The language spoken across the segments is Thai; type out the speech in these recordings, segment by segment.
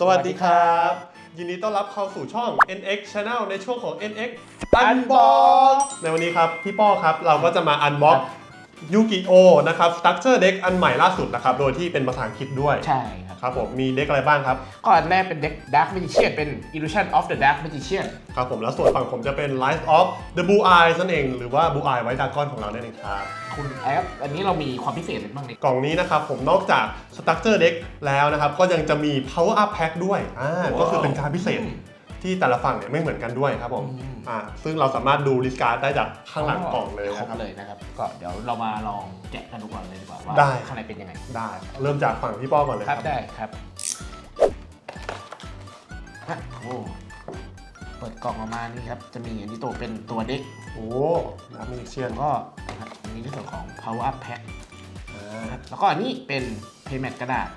สวัสดีครับ ยินดีต้อนรับเข้าสู่ช่อง NX Channel ในช่วงของ NX Unbox ในวันนี้ครับ พี่ป้อครับ เราก็จะมา Unbox ยูกิโอนะครับ Structure Deck อันใหม่ล่าสุดนะครับ โดยที่เป็นภาษาอังกฤษด้วย ใช่ครับครับผม มีเด็กอะไรบ้างครับ ก็อันแรกเป็นเด็ก Dark Magician เป็น Illusion of the Dark Magician ครับผม แล้วส่วนฝั่งผมจะเป็น Life of the Blue Eyes นั่นเอง หรือว่า Blue Eye White Dragon ของเรานั่นเองครับคุณแอปอันนี้เรามีความพิเศษอะไรบ้างเนี่ยกล่องนี้นะครับ ผมนอกจาก Structure Deck แล้วนะครับ ก็ยังจะมี Power Up Pack ด้วยอ่าว้าวก็คือเป็นการพิเศษ ที่แต่ละฝั่งเนี่ยไม่เหมือนกันด้วยครับผมอืม อ่าซึ่งเราสามารถดูลิสการ์ดได้จากข้างหลังกล่องเลยครบนะครับ เลยนะครับ ก็เดี๋ยวเรามาลองแกะกันดูก่อนเลยดีกว่าว่าได้ ข้างในเป็นยังไง ได้เริ่มจากฝั่งพี่ป้อก่อนเลยคครัรับบได้ครับฮะโอ้เปิดกล่องออกมานี่ครับ จะมีอันนี้ตัวเป็นตัวเด็กโอ้น้ำมิเชียนแล้วก็นะครับอันนี้ในส่วนของ Power Up Pack อ่านะครับแล้วก็อันนี้เป็น Payment กระดาษ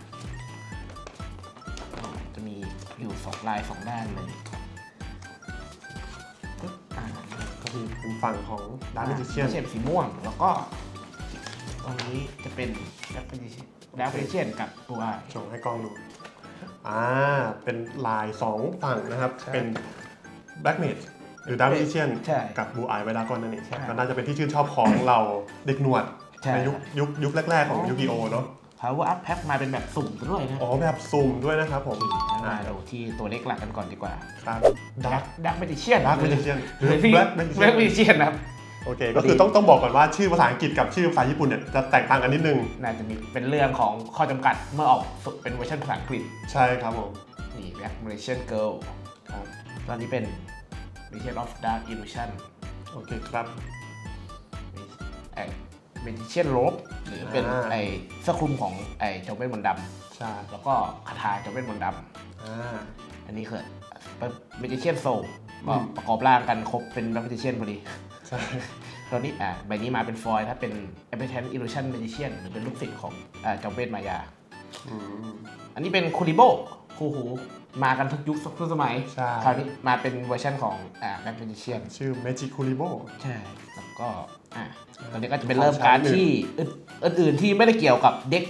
อ๋อจะมีอยู่สองลายสองด้านเลย คือเป็นฝั่งของดาร์ m มิเชียนไม่ใช่สีม่วง แล้วก็ตรงนี้จะเป็นดับเบิลดับเบิลเชียนกับตัวโชว์ให้กล้องดู อ่า เป็นลาย2ฝั่งนะครับใช่เป็น Black Mage หรือ Dark Magician ใช่ กับ Blue Eye White Dragon นั่นเองใช่ ก็น่าจะเป็นที่ชื่นชอบของเราเด็กหนวด ใช่ ในยุคยุคยุคแรกๆของยูกิโอเนาะ Power Up Pack มาเป็นแบบสุ่มซะด้วยนะอ๋อแบบซุ่มด้วยนะครับผมมาดูที่ตัวเล็กหลักกันก่อนดีกว่าครับดั Dark กดักเมจิเชียน Dark Magician หรือหรือ Black แบล็กเม Magician จิเชียนนะครับโอเค ก็คือต้องต้องบอกก่อนว่าชื่อภาษาอังกฤษกับชื่อภาษาญี่ปุ่นเนี่ยจะแตกต่างกันนิดนึงน่าจะมีเป็นเรื่องของข้อจำกัดเมื่อออกเป็นเวอร์ชันภาษาอังกฤษ ใช่ครับผมนี่ Black Magician Girl ครับตอนนี้เป็น Magician of Dark Illusion โอเคครับ ไอ้ Magician Robe หรือเป็นอ่า ไอ้เสื้อคลุมของไอ้เจ้าเวทมนต์ดใช่ำแล้วก็คาถาเจ้าเวทมนต์ดอ่าำอันนี้คือเป็น Magician Soul ก็อืม ประกอบร่างกันครบเป็น Black Magician พอดีใช่ตอนนี้อ่าใบนี้มาเป็นฟอยล์ถ้าเป็น a b e r t a n Illusion Magician หรือเป็นลูกศิษย์ของอ่าเจ้าเวทมายา อืม อันนี้เป็นคูริโบคู่หู มากันทุกยุคทุกสมัยใช่ คราวนี้มาเป็นเวอร์ชันของอ่า Black Magician ชื่อ Magic Kuribo ใช่แล้ว ก็อะตอนนี้ก็จะเป็นเริ่มการที่อื่นอื่นๆที่ไม่ได้เกี่ยวกับเด็ก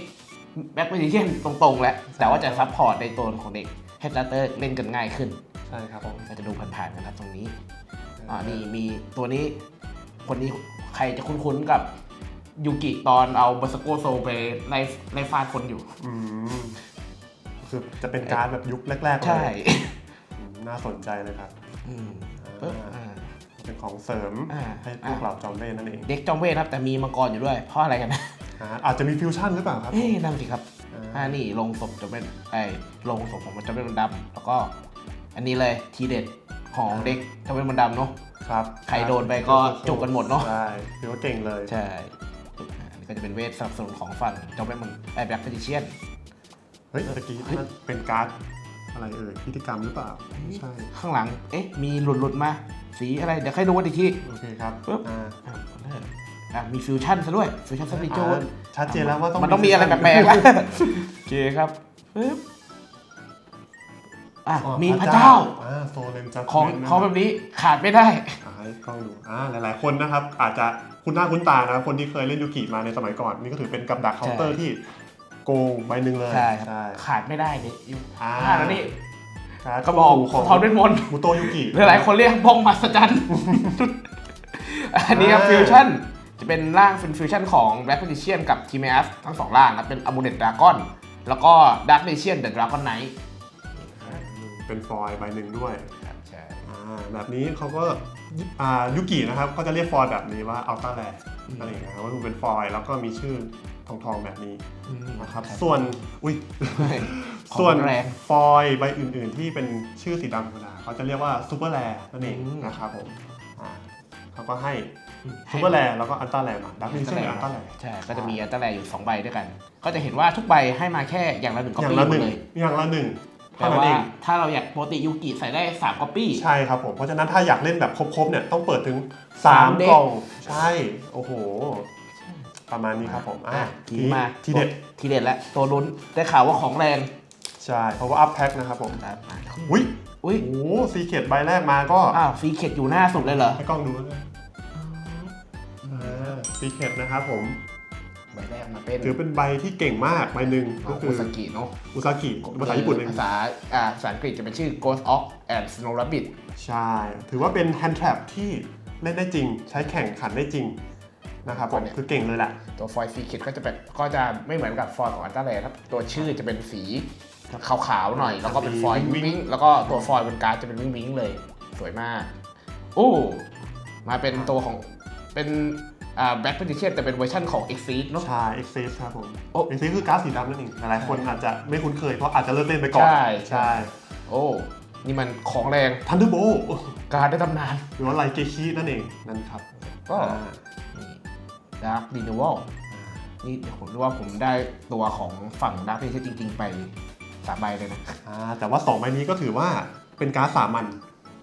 แบ็ก m ม g ิเชียนตรงๆแล้วแต่ว่าจะซัพพอร์ตในตัวของเด็กให้สตาร์เตอร์เล่นกันง่ายขึ้นใช่ครับผมก็จะดูผ่านๆกันครับตรงนี้อ่านี่มีตัวนี้คนนี้ใครจะคุ้นๆกับยูกิตอนเอาบาสโกโซไปไล่ไล่ฟาดคนอยู่อืมคือจะเป็นการดแบบยุคแรกๆเลยใช่อืมน่าสนใจเลยครับ อืมปึ๊บอ่าอ่า เป็นของเสริมอ่า ให้พวกเราจอมเล่นนั่นเองเด็กจอมเวทครับแต่มีมังกรอยู่ด้วย เพราะอะไรกันนะ อ่าอาจจะมีฟิวชั่นหรือเปล่าครับ เอ้ยนั่นสิครับอ่า อ่านี่ลงศพจอมเวทไอ้ลงศพของมันจอมเวทมันดำแล้วก็ อันนี้เลยทีเด็ดของเด็กจอมเวทมันดำเนาะ ครับใครโดนไปก็จุกกันหมดเนอะ ใช่ถือว่าเก่งเลย ใช่ปึ๊บอ่าอันนี้ก็จะเป็นเวทสนับสนุนของฝั่งจอมเวทมันไอ้แบล็กเฟจิเชียน เฮ้ยตะกี้นั่นเป็นการ์ด อะไรเอ่ยพิธีกรรมหรือเปล่าไม่ใช่ข้างหลัง เอ๊ะ มีหลุดหลุดๆมา สีอะไร เดี๋ยวค่อยดูกันอีกทีโอเคครับปึ๊บอ่าอะอะมีฟิวชั่นซะด้วย ฟิวชั่นสปิโจอ่าชัดเจนแล้วว่าต้องมันต้องมีอะไรแปลกๆแล้วโอเคครับปึ๊บอะ อ๋อมีพระเจ้า อ่าโซเลนจัสของของแบบนี้ขาดไม่ได้อ่าให้กล้องดูอ่าหลายๆ คนนะครับ อาจจะคุ้นหน้าคุ้นตานะครับคนที่เคยเล่นยูกิมาในสมัยก่อน นี่ก็ถือเป็นกับดักเคาน์เตอร์ใช่ที่ โกงใบหนึ่งเลยใช่ครับ ขาดไม่ได้นี่อยู่อ่าอ่าแล้วนี่การ์ดกระบอกของทอนเวทมนต์มูโตยุกิ หลายๆคนเรียกบ้องมหัศจรรย์อันนี้ครับอ่า ฟิวชั่นจะเป็นร่างเป็นฟิวชั่นของแบล็ก m ม g ิเชียนกับทีมอสทั้งสองร่างครับเป็นอ m มูเ e ตดราก้อนแล้วก็ดักเ a เชียนเดอะดราก้อนไนท์เป็นฟอยล์ใบหนึ่งด้วยใช่ อ่าแบบนี้เขาก็อ่ายุกินะครับก็จะเรียกฟอยล์แบบนี้ว่าอัลต้าแลนั่นเองนะครับว่ามันเป็นฟอยล์แล้วก็มีชื่อ ทองทองๆแบบนี้นะครับส่วนอุ้ยของส่วนแรงฟอยล์ใบอื่น ๆ ที่เป็นชื่อสีดำธรรมดาเขาจะเรียกว่าซูเปอร์แรนั่นเองอืมนะครับผมอ่าเขาก็ให้ซูเปอร์แรแล้วก็อัลต้าแรมาดับมิเชอร์อัลต้าแรใช่ก็จะมีอัลตร้าแลอยู่ 2 ใบด้วยกัน ก็จะเห็นว่าทุกใบให้มาแค่อย่างละหนึ่งก๊ออปย่างปี้ละหมหดนึ่งเลยอย่างละหนึ่งแต่เท่านั้นว่าเองถ้าเราอยากปกติยูกิใส่ได้3ก๊อปปี้ใช่ครับผม เพราะฉะนั้นถ้าอยากเล่นแบบครบๆเนี่ยต้องเปิดถึงสาม3เด็กกล่อง ใช่ โอ้โห ประมาณนี้ครับผมอะอะทีนี้มาทีเด็ดทีเด็ดแล้วตัวลุ้นได้ข่าวว่าของแรงใช่เพราะว่าอัพแพ็คนะครับผมครับอะอุ้ยอุ้ยโอ้โหซีเกตใบแรกมาก็อ้าวฟรีเข็ดอยู่หน้าสุดเลยเหรอให้กล้องดูด้วยซีเกตนะครับผมใบแรกมาเป็นถือเป็นใบที่เก่งมากใบหนึ่งก็ก็คืคืออสกิเนาะอุซากิภาษาญี่ปุ่นเองภาษาอ่าภาษาอังกฤษจะเป็นชื่อ Ghost of and Snow Rabbit ใช่ ถือว่าเป็น hand trap ที่เล่นได้จริง ใช้แข่งขันได้จริง นะครับผมคือเก่งเลยแหละตัวฟอยล์ซีคิดก็จะเป็นก็จะไม่เหมือนกับฟอยล์ของอันตราแลครับตัวชื่อจะเป็นสีขาวๆหน่อย แล้วก็เป็นฟอยล์วิ้งวิ้งแล้วก็ตัวฟอยล์บนการ์ดจะเป็นวิ้งวิ้งเลยสวยมากโอ้มาเป็นตัวของเป็นอ่าแบ็คเพดิเชียนแต่เป็นเวอร์ชันของ e x e เนาะใช่ Exis ครับผมโอ้ Exis คือการ์ดสีดำนั่นเองหลายๆคนอาจจะไม่คุ้นเคยเพราะอาจจะเลิกเล่นไปก่อน ใช่ใช่โอ้นี่มันของแรง Thunderbolt การ์ดได้ตำนานหรือว่าไลเกคินั่นเองนั่นครับก็อ่านี่ ดาร์ d ดินวอลนี่ผมรู้ว่าผมได้ตัวของฝั่งดาร์ d เพดิเชียนจริง ๆ ไปสามใบเลยนะ อ่าแต่ว่า 2 ใบนี้ก็ถือว่าเป็นการ์ดสามัญ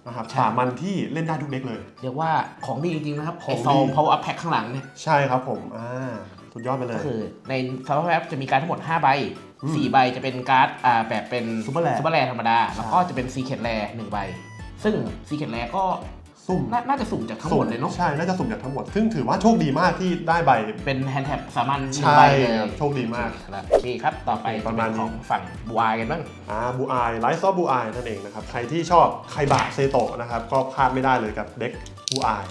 นะครับใช่ สามัญที่เล่นได้ทุกเด็กเลย เรียกว่าของดีจริง ๆ นะครับของไอดี ซอง power up pack ข้างหลังเนี่ย ใช่ครับผมอ่าสุดยอดไปเลก็ย คือใน power up จะมีการดทั้งหมด 5 ใบ อืม4 ใบจะเป็นการ์ดอ่าแบบเป็น Super Rare ซูเปอร์แรธรรมดาใช่แล้วก็จะเป็น secret rare หนึ่งใบ ซึ่ง secret rare ก็ สุ่มน่าน่าจะสุ่มจากทั้งหมดเลยเนาะ ใช่ น่าจะสุ่มจากทั้งหมด ซึ่งถือว่าโชคดีมากที่ได้ใบ เป็น hand tap สามัญหนึ่งใช่ใบเลยครับโชคดีมาก ครับโอเคครับ ต่อไปโอเคปจะระเป็มาณนนี้ ของฝั่งบูอายกันบ้าง อ่าบูอายไลท์ซอฟบูอายนั่นเองนะครับ ใครที่ชอบไคบะเซโตะนะครับ ก็พลาดไม่ได้เลยกับเด็กบูอาย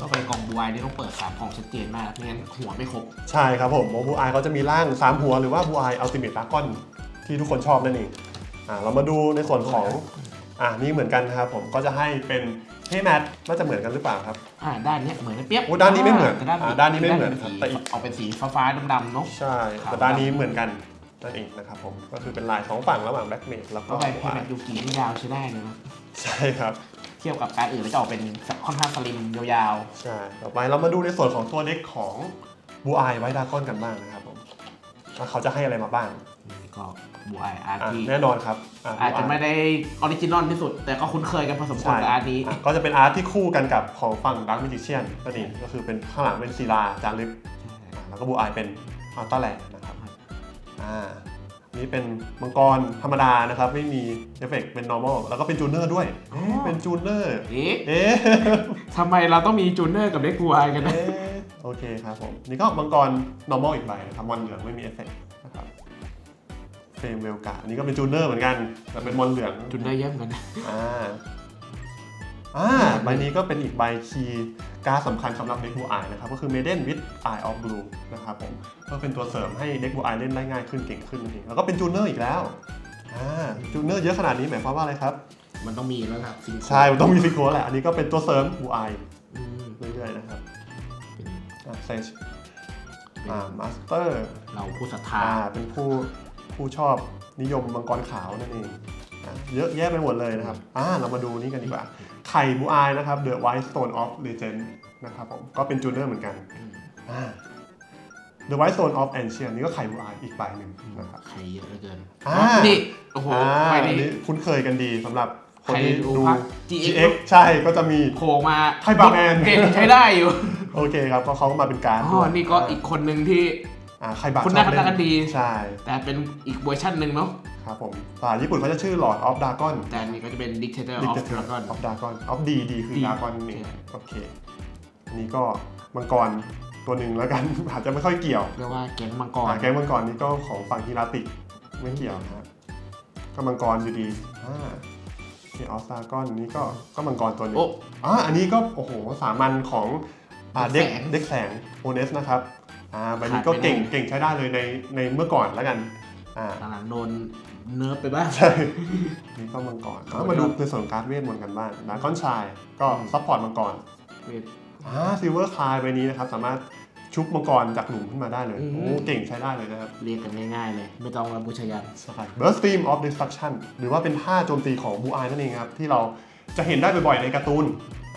ก็ไปกล่องบูอายนี่ต้องเปิด3กล่องชัดเจนมากไม่งั้นหัวไม่ครบ ใช่ครับผมบูอายเขาจะมีร่าง 3 หัวหรือว่าบูอายอัลติเมทดากอนที่ทุกคนชอบนั่นเองอ่าเรามาดูในส่วนของอ่านี่เหมือนกันนะครับผมก็จะให้เป็น เฮแมทน่าจะเหมือนกันหรือเปล่าครับ อ่าด้านเนี้ยเหมือนกันเปียบโอ้ด้านนี้ไม่เหมือนแต่ด้านอ่าด้านนี้ไม่เหมือนด้ครับสีแต่อีก ออกเป็นสีฟ้าๆดำๆเนาะ ใช่ครับ แต่ด้านนี้เหมือนกันนั่นเองนะครับผมก็คือเป็นลายสองฝั่งระหว่างแบ็กเมดแล้วก็ก็ไปบูเพอาแมยทยูกินี่ยาวใช้ได้เลยนะใช่ครับเทียบกับการอื่นแล้วจะออกเป็นค่อนข้างสลิมยาวใช่ต่อไปเรามาดูในส่วนของตัวเด็กของบูอายไวดากอนกันบ้างนะครับผมว่าเขาจะให้อะไรมาบ้างๆ ก็บูอายอาร์อะที่แน่นอนครับอะอาจจะ Blue ไม่ Eye ได้ออริจินอลที่สุด แต่ก็คุ้นเคยกันพอสมควรใช่กับอาร์ตนี้ อะก็จะเป็นอาร์ตที่คู่กันกับของฝั่งดักมิจิเชียนนั่นเองก็คือเป็นข้างหลังเป็นศิลาจารึกอะแล้วก็บูอายเป็นอัลต้าแลนด์นะครับอ่านี่เป็นมังกรธรรมดานะครับ ไม่มีเอฟเฟกต์เป็น normal แล้วก็เป็นจูเนอร์ด้วยเอ๊ะเป็นจูเนอร์เอ๊ะเอ๊ะ ทำไมเราต้องมีจูเนอร์กับเด็กบูอายกันนะ เอ๊ะโอเคครับผม นี่ก็มังกร normal อีกใบนะครับมอนเหลืองไม่มีเอฟเฟกต์นะครับ เฟรมเวลกาอันนี้ก็เป็นจูเนอร์เหมือนกันแต่เป็นมอนเหลืองจูเนอร์เยอะเหมือนกัน อ่าอ่าใบนี้ก็เป็นอีกใบคีย์การดสำคัญสำหรับเด็กบูอายนะครับก็คือ Maiden with Eye of Blue นะครับผมก็เป็นตัวเสริมให้เด็กบูอายเล่นได้ง่ายขึ้นเก่งขึ้นนั่นเองแล้วก็เป็นจูเนอร์อีกแล้วอ่าจูเนอร์เยอะขนาดนี้หมายความว่าอะไรครับ มันต้องมีแล้วครับซิงใช่มันต้องมีซิโคแหละอันนี้ก็เป็นตัวเสริมบูอายอืมเรื่อยๆนะครับเป็นอ่าเซชเป็นอ่ามาสเตอร์ เราผู้ศรัทธาอ่าเป็นผู้ ผู้ชอบนิยมมังกรขาวนั่นเองอะเยอะแยะไปหมดเลยนะครับอ่าเรามาดูนี่กันดีกว่า ไข่บูอายนะครับ The White Stone of Legend นะครับผม ก็เป็นจูเนอร์เหมือนกันอืมอ่า The White Stone of Ancient นี่ก็ไข่บูอายอีกใบหนึ่งนะครับใครเยอะเหลือเกินอ่านี่ โอ้โหอ่าไปอันนี่นี้คุ้นเคยกันดีสำหรับคนใครที่ดูดูภาค GX GX ใช่ ก็จะมีโผล่มาไทยบาร์แมนเด่นใช้ได้อยู่ โอเคครับก็เขาก็มาเป็นการดอ๋ด้อวยนี่ก็อีกคนหนึ่งที่ อ่าไข่บาคุณชน่าอบเล่กันดี ใช่แต่เป็นอีกเวอร์ชันหนึ่งเนาะครับผมภาษาญี่ปุ่นเขาจะชื่อ Lord of Dragon แต่อันนี้ก็จะเป็น Dictator ดิ of กเตอร์ Dragon ออฟดากอนออฟดีดีคือดีดากอนนี่ใช่โอเคอันนี้ก็มังกรตัวหนึ่งแล้วกัน อาจจะไม่ค่อยเกี่ยวเรียกว่าแก๊งมังกร อ่าแก๊งมังกรนี่ก็ของฝั่งฮิราติกไม่เกี่ยวนะครับก็มังกรอยู่ดีอ่าโอเคออฟดากอนนี้ก็ก็มังกรตัวหนึง โอ้ อ่าอันนี้ก็โอ้โหสามัญของอ่าเด็เด็กกแสง เด็กแสงโอเนสนะครับ อ่าใบนี้ก็ขาดไม่เก่งได้เก่งใช้ได้เลยในในเมื่อก่อนแล้วกันอ่าหลังๆโดนเนิร์ฟไปบ้างใช่นี่ก็มังกรเอามาดูในส่วนของการ์ดเวทมนต์กันบ้างดากอนชายก็อืมซัพพอร์ตมังกรเวทอ่าซิลเวอร์คลายใบนี้นะครับ สามารถชุบมังกรจากหลุมขึ้นมาได้เลยอืมโอ้เก่งใช้ได้เลยนะครับ เรียกกันง่ายๆเลย ไม่ต้องระบุชยันใช่ Burst Stream of Destruction หรือว่าเป็นท่าโจมตีของบูอายนั่นเองครับ ที่เราจะเห็นได้บ่อยๆในการ์ตูน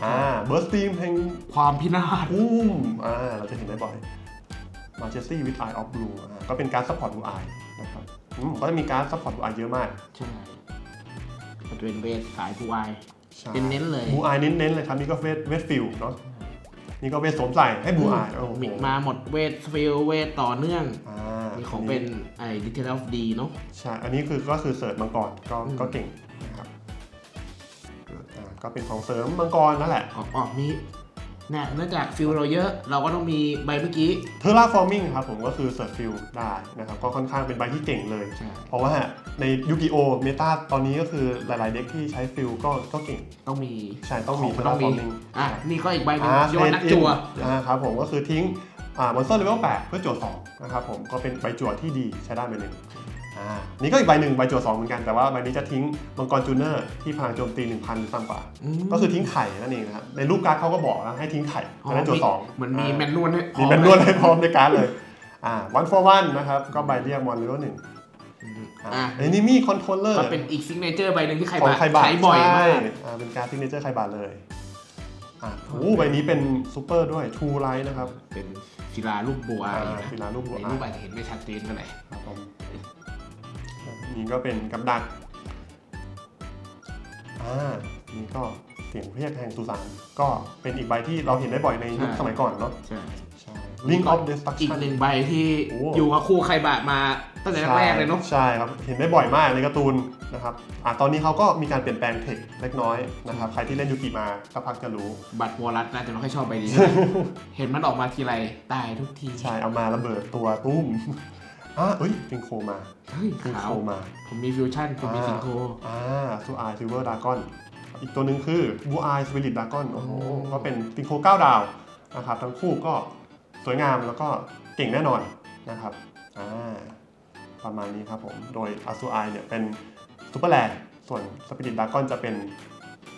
อ่า Burst Stream แห่งความพินาศอุ้มอ่าเราจะเห็นได้บ่อย Majesty with Eye of Blue อ่าก็เป็นการซัพพอร์ตบูอายนะครับอืมก็จะมีการซัพพอร์ตบูอายเยอะมาก ใช่ก็จะเป็นเวทสายผู้วายใช่เน้นๆเลยบูอายเน้นๆเลยครับ นี่ก็เวทเวทฟิลเนาะนี่ก็เวทสวมใส่ให้บูอายโอ้โหมิกมาหมดเวทสฟิลเวทต่อเนื่องอ่ามีของเป็นไอ้ Dictator of D เนาะใช่ อันนี้คือก็คือเสิร์ชมังกรก็อืมก็เก่งนะครับอ่าก็เป็นของเสริมมังกรนั่นแหละอ๋ออ๋อมี เนี่ยเนื่องจากฟิลเราเยอะเราก็ต้องมีใบเมื่อกี้ เทอร์ราฟอร์มิงครับผมก็คือเซิร์ฟฟิลได้นะครับก็ค่อนข้างเป็นใบที่เก่งเลย ใช่ เพราะว่าในยูกิโอเมตาตอนนี้ก็คือหลาย ๆ เด็กที่ใช้ฟิลก็ก็เก่ง ต้องมีใช่ต้องมีขเทอองร์ต้ราองฟมีอร์มิงอะนี่ก็อีกใบหนึงอ่าโยนนักจัวอ่าครับผมก็คือทิ้งอ่ามอนสเตอร์เลเวล8เพื่อจั่ว2นะครับผมก็เป็นใบจั่วที่ดีใช้ได้ใบหนึ่ง อ่านี่ก็อีกใบหนึ่งใบจั่ว2เหมือนกันแต่ว่าใบนี้จะทิ้งมังกรจูเนอร์ที่พลังโจมตี 1,000หรือต่ำกว่ามก็คือทิ้งไข่นั่นเองนะครับในรูปการ์ดเขาก็บอกนะให้ทิ้งไข่จะได้จั่วสองเหมือนมีาแมนนวลให้มีแมนนวลให้พร้อมในการ์ดเลยอ่า one for one นะครับก็ใบเรียกมอนเลเวลหนึ่งอะอ่าเอนิมี่คอนโทรลเลอร์ก็เป็นอีกซิกเนเจอร์ใบหนึ่งที่ใครของบาไคบะใช้บ่อยมาก ใช่อ่าเป็นการ์ดซิกเนเจอร์ไคบะเลยอ่าโอ้ใบนี้เป็นซูเปอร์ด้วยทูไลท์นะครับเป็นศิลาลูกบัวอ่าอะไรนะฟิลาลูกบัวในรูปอาจจะเห็นไม่ชัดเจนเท่าไหร่ครับผม นี่ก็เป็นกับดักอ่านี่ก็เสียงเรียกแห่งสุสานก็เป็นอีกใบที่เราเห็นได้บ่อยในยุคสมัยก่อนเนาะใช่ใช่ Link of อีก Destruction หนึ่งใบที่โอ้ อยู่กับคู่ใครบามาตั้งแต่แรกๆเลยเนาะ ใช่ครับ เห็นได้บ่อยมากในการ์ตูนนะครับอะตอนนี้เขาก็มีการเปลี่ยนแปลงเทคเล็กน้อยนะครับ ใครที่เล่นยูกิมาก็พักจะรู้ บัตรวอลลัสน่าจะไม่ค่อยชอบใบนี้เห็นมันออกมาทีไรตายทุกที ใช่ เอามาระเบิดตัวตุ้ม อะเอ้ยฟิงโคมาเฮ้ยฟิงขาโควมา ผมมีฟิวชั่น ผมมีอ่าสิงโคอ่าซูอายซิลเวอร์ดากอน อีกตัวหนึ่งคือบูอายสปิริตดากอน โอ้โห อืม ก็เป็นฟิงโค9ดาวนะครับ ทั้งคู่ก็สวยงามแล้วก็เก่งแน่นอนนะครับอ่าประมาณนี้ครับผม โดยอาซูอายเนี่ยเป็นซูเปอร์แลนด์ส่วนสปิริตดากอนจะเป็น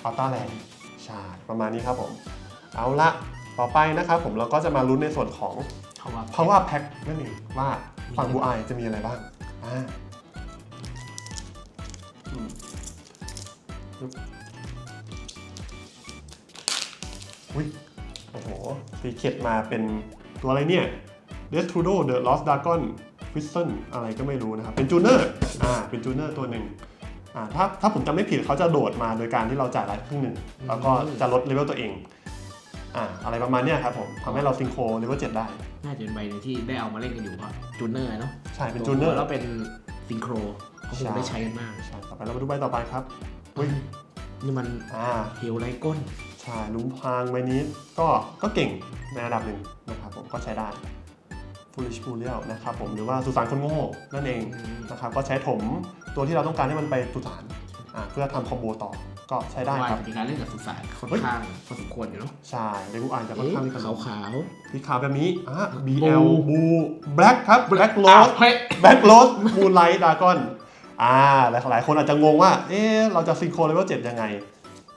อัลต้าแลนด์ใช่ประมาณนี้ครับผม เอาละต่อไปนะครับผมเราก็จะมาลุ้นในส่วนของ เขาว่า power pack นั่นเองว่า ฝั่งบูอายจะมีอะไรบ้างอ่าอุ้ย โอ้โหสีเข็ดมาเป็นตัวอะไรเนี่ย Destrudo The Lost Dragon w i s t o n อะไรก็ไม่รู้นะครับ เป็นจูเนอร์ อ่า เป็นจูเนอร์ตัวหนึ่งอ่า ถ้าถ้าผมจำไม่ผิดเขาจะโดดมาโดยการที่เราจ่ายรายครึ่งหนึ่ง แล้วก็จะลดเลเวลตัวเอง อ่าอะไรประมาณเนี้ยครับผมทำให้เราซิงโครเลเวล7ได้ น่าจะเป็นใบหนึงที่ได้เอามาเล่นกันอยู่เพราะจูเนอร์เนาะใช่เป็นจูเนอร์ แล้วเป็นซิงโครเขาคงได้ใช้กันมาก ใช่ต่อไปเรามาดูใบต่อไปครับอุ้ยนี่มันอ่าเฮลไรก้นใช่ลุงพรางใบนี้ก็ก็เก่งในระดับหนึ่งนะครับผมก็ใช้ได้ Foolish f o o l นะครับผมหรือว่าสุสานคนโง่นั่นเองนะครับก็ใช้ถมตัวที่เราต้องการให้มันไปสุสานอ่าเพื่อทำคอมโบต่อ ก็ใช้ได้ว่าครับจะมีการเล่นกับสุสานค่อนเฮ้ยข้างพอสมควรอยู่เนาะใช่ในผู้อ่านจะค่อนเอ๊ะข้างที่จะขาวขาวสีขาวแบบนี้อะบู BL บู Black ครับ Black ๆอ้าว Rose เฮ้ย Black Rose Moonlight Dragon อ่าหลายหลายคนอาจจะงงว่า เอ๊ะเราจะซิงโครเลเวล7ยังไง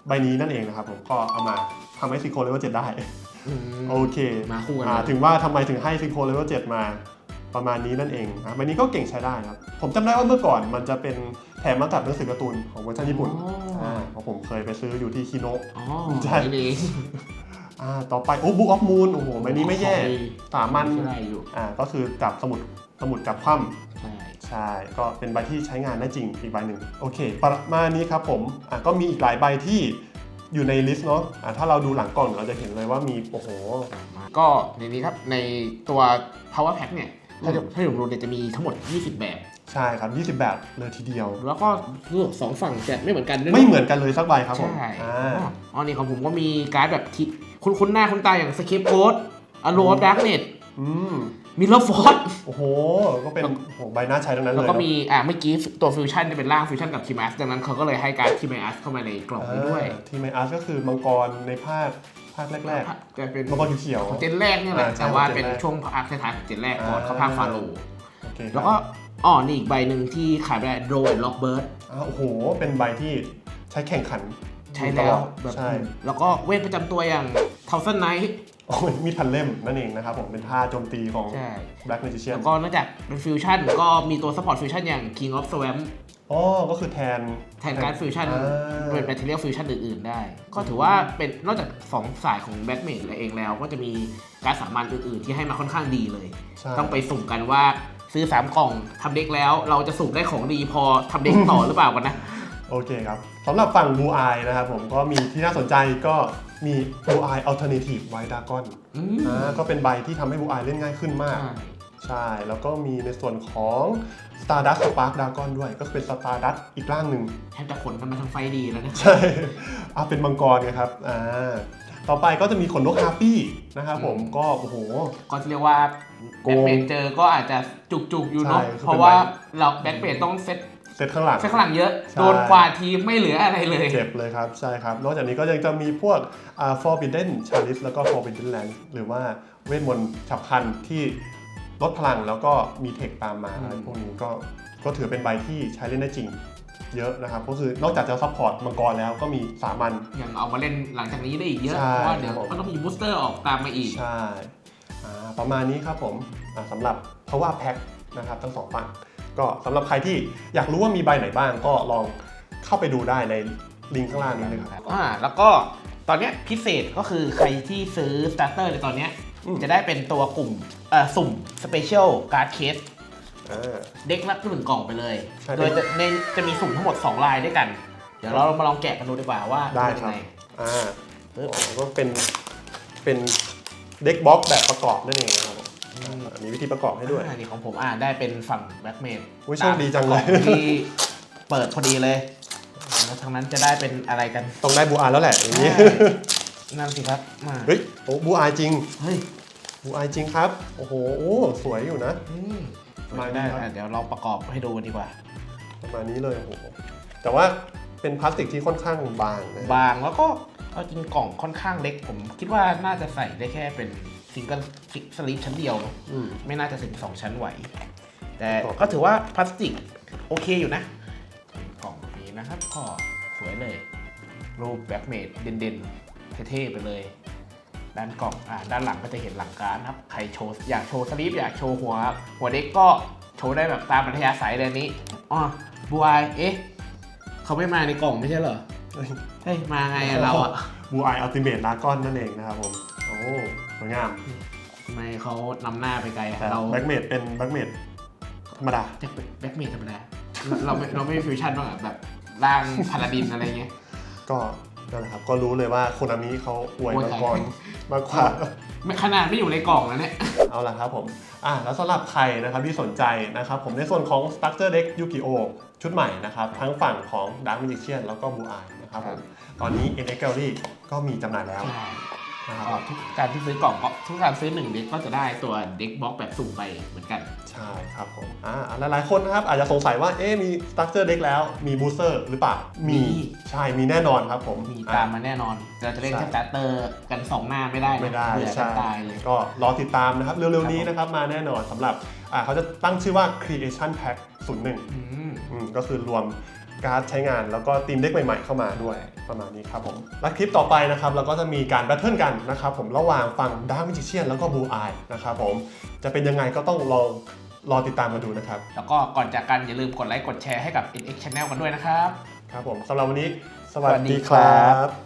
ใบนี้นั่นเองนะครับผมก็เอามาทำให้ซิงโครเลเวล7ได้อืมโอเคมาคู่กันอ่าเลยถึงว่าทำไมถึงให้ซิงโครเลเวล7มา ประมาณนี้นั่นเองอะใบนี้ก็เก่งใช้ได้ครับ ผมจำได้ว่าเมื่อก่อนมันจะเป็นแถมมากับหนังสือการ์ตูนของเวอร์ชันญี่ปุ่นอ๋อออ่าเพราะผมเคยไปซื้ออยู่ที่คิโนะอ๋อใช่นี่เองอ่าต่อไป โอ้บุ๊กออฟมูนโอ้โหใบนี้ไม่แย่สามัญใช่อยู่อ่าก็คือจับสมุดสมุดจับคว่ำใช่ใช่ก็เป็นใบที่ใช้งานได้จริงอีกใบหนึ่งโอเค ประมาณนี้ครับผมอะก็มีอีกหลายใบที่อยู่ในลิสต์เนาะอะถ้าเราดูหลังกล่องเราจะเห็นเลยว่ามี โอ้โห ก็ในนี้ครับ ในตัว power pack เนี่ย ถ้าจะถ้าผมรู้เนี่ยจะมีทั้งหมด 20 แบบ ใช่ครับ 20 แบบเลยทีเดียว แล้วก็คือสองฝั่งจะไม่เหมือนกันด้วยไม่เนาะเหมือนกันเลยสักใบครับผมใช่อ่าอ๋อนี่ของผมก็มีการ์ดแบบที่คุ้นคุ้นๆหน้าคุ้นตาอย่างสเคปโ o ดอโลดาร์กเน็ตอืม มิลเลอร์ฟอร์ดโอ้โห ก็เป็นโอ้โหใบหน้าใช้ทั้งนั้นเลแล้วยก็เนอะมีอ่าเมื่อกี้ตัวฟิวชั่นจะเป็นร่างฟิวชั่นกับทีมัสดังนั้นเขาก็เลยให้การ์ดทีมัสเข้ามาในกล่องนี้ด้วยอ่าทีมไมอาร์ก็คือมังกรในภาค ภาคแรกจะเป็นๆมังกรเขียวของเจนแรกเนี่ยแหละอ่าใช่แต่ว่าของเจนเป็นแรกช่วงภาคท้ายๆของเจนแรกก่อนอ่าเขาภาคฟาโรห์ๆโอเคครับแล้วก็อ๋อนี่อีกใบหนึ่งที่ขายไปได้โดนล็อกเบิร์ดอ่าโอ้โห เป็นใบที่ใช้แข่งขันใช้แล้วแบบใช่แล้วก็เวทประจำตัวอย่างเทาเซนไนท์โอ้ยมีดพันเล่มนั่นเองนะครับผมเป็นท่าโจมตีของใช่ Black Magician แล้วก็นอกจากเป็นฟิวชั่นก็มีตัวซัพพอร์ตฟิวชั่นอย่าง King of Swamp อ๋อ ก็คือแทน แทนการฟิวชั่นอ่า เป็นแมทเทียลฟิวชั่นอื่นๆได้ ก็ถือว่าเป็นนอกจาก2สายของแบ็กเมดเองแล้ว ก็จะมีการสามัญอื่นๆ ที่ให้มาค่อนข้างดีเลย ใช่ต้องไปสุ่มกันว่าซื้อ 3 กล่องทำเด็กแล้วเราจะสุ่มได้ของดีพอทำเด็กต่อหรือเปล่ากันนะ โอเคครับสำหรับฝั่ง Blue Eye นะครับผมก็มีที่น่าสนใจก็มี Blue Eye Alternative White Dragon อืม อ่าก็เป็นใบที่ทำให้ Blue Eye เล่นง่ายขึ้นมาก ใช่ แล้วก็มีในส่วนของ Stardust Spark Dragon ด้วย ก็คือเป็น Stardust อีกร่างหนึ่งแทบจะขนกันมาทั้งไฟดีแล้วนะใช่อะเป็นมังกรไงครับอ่าต่อไปก็จะมีขนนกฮาร์ปี้นะครับผมอืมก็โอ้โห ก็เรียกว่าโกแบ็งคเมดเจอก็อาจจะจุกๆอยู่เนาะใช่คือเป็นเพราะว่าเราแบ็คเมดต้องเซตเซตข้างหลัง เซตข้างหลังเยอะ ใช่ โดนกว่าทีมไม่เหลืออะไรเลย เจ็บเลยครับใช่ครับ นอกจากนี้ก็ยังจะมีพวกอ่า Forbidden Chalice แล้วก็ Forbidden Land หรือว่าเวทมนต์ฉับพลันที่ ลดพลังแล้วก็มีเทคตามมาอืมอะไรพวกนี้ก็ก็ถือเป็นใบที่ใช้เล่นได้จริง เยอะนะครับ ก็คือนอกจากจะซัพพอร์ตมังกรแล้วก็มีสามัญ ยังเอามาเล่นหลังจากนี้ได้อีกเยอะ ใช่เพราะว่าเดี๋ยวครับผมก็ต้องมีบูสเตอร์ออกตามมาอีก ใช่อ่าประมาณนี้ครับผมอ่าสำหรับ Power Pack นะครับทั้งสองฝั่งก็สำหรับใครที่อยากรู้ว่ามีใบไหนบ้าง ก็ลองเข้าไปดูได้ในลิงก์ข้างล่างนี้นะครับ อ่าแล้วก็ตอนเนี้ยพิเศษก็คือใครที่ซื้อสตาร์เตอร์ในตอนเนี้ยอืม จะได้เป็นตัวกลุ่มเอ่อสุ่มสเปเชียลการ์ดเคสอ่าเด็กละหนึ่งกล่องไปเลย ใช่โดยจะในจะมีสุ่มทั้งหมด 2 ลายด้วยกัน เดี๋ยวเรามาลองแกะกันดูดีกว่าว่าได้เป็นครัยังบไงอ่าอ๋อก็เป็นเป็นเด็กบ็อกแบบประกอบนั่นเองนะครับผมอ่ามีวิธีประกอบให้ด้วย อ่านี่ของผมอ่าได้เป็นฝั่งแบ็กเมดอุ๊ยโชคดีจังเลย ที่เปิดพอดีเลย แล้วทางนั้นจะได้เป็นอะไรกัน ต้องได้บูอายแล้วแหละอย่างนี้ นั่นสิครับมาเฮ้ยโอ้บูอายจริงเฮ้ยบูอายจริงครับ โอ้โหโอ้สวยอยู่นะ อืมมาได้ครับ อะเดี๋ยวเราประกอบให้ดูกันดีกว่า ประมาณนี้เลยโอ้โหแต่ว่าเป็นพลาสติกที่ค่อนข้างบางนะบางแล้วก็เอาจริงกล่องค่อนข้างเล็ก ผมคิดว่าน่าจะใส่ได้แค่เป็นซิงเกิลสลิปชั้นเดียว อืม ไม่น่าจะถึงสองชั้นไหว แต่ครับ ก็ถือว่าพลาสติกโอเคอยู่นะ กล่องแบบนี้นะครับก็สวยเลย รูปแบ็กเมดเด่นๆ เท่ๆไปเลย ด้านกล่องอ่าด้านหลังก็จะเห็นหลังการดครับใครโชว์อยากโชว์สลิปอยากโชว์หัว หัวเด็กก็โชว์ได้แบบตามอัธยาศัยเลยอันนี้อ๋อบัวเอ๊ะเขาไม่มาในกล่องไม่ใช่เหรอเฮ้ยเฮ้ยมาไงอะเราอะบูอายอัลติเมทลากอนนั่นเองนะครับผมโอ้สวยงามทำไมเขานำหน้าไปไกลอะแต่เราแบ็กเมดเป็นแบ็กเมดธรรมดาจะแบ็กเมดธรรมดาเราเราไม่เราไม่มีฟิวชั่นบ้างอะแบบร่างพาราดินอะไรเงี้ยก็ นั่นแหละครับก็รู้เลยว่าโคนามิเขาอวยอวยมังใครกรมากกว่า ไม่ขนาดไม่อยู่ในกล่องแล้วเนี่ย เอาละครับผม อะแล้วสำหรับใครนะครับที่สนใจนะครับผมในส่วนของ Structure Deck Yu-Gi-Oh ชุดใหม่นะครับทั้งฝั่งของ Dark Magician แล้วก็ Blue Eye นะครับผม ตอนนี้ NX Gallery ก็มีจำหน่ายแล้ว ใช่ นะครับก็ทุกการที่ซื้อกล่องก็ทุกการซื้อหนึ่งเด็กก็จะได้ตัวเด็กบล็อกแบบสุ่มไปเหมือนกัน ใช่ครับผมอ่าหลายๆคนนะครับอาจจะสงสัยว่าเอ๊ะมี Structure Deck แล้วมี Booster หรือเปล่ามีมีใช่มีแน่นอนครับผมมีอะตามมาแน่นอน เราจะเล่นใช่แค่สตาร์เตอร์กันสองหน้าไม่ได้นะไม่ได้เบื่อใช่จะตายเลยก็รอติดตามนะครับ เร็วๆนี้นะครับมาแน่นอนสำหรับอ่าเขาจะตั้งชื่อว่า Creation Pack 01อืมอืมก็คือรวม การ์ดใช้งานแล้วก็ทีมเด็กใหม่ๆเข้ามาด้วยประมาณนี้ครับผมและคลิปต่อไปนะครับเราก็จะมีการแบทเทิลกันนะครับผมระหว่างฝั่งดาร์ m มิจิเชียนแล้วก็บูอายนะครับผมจะเป็นยังไงก็ต้องลองรอติดตามมาดูนะครับ แล้วก็ก่อนจากกันอย่าลืมกดไลค์กดแชร์ให้กับ NX Channel กันด้วยนะครับ ครับผมสำหรับวันนี้ สวัสสวัสดีดีคครัรับบ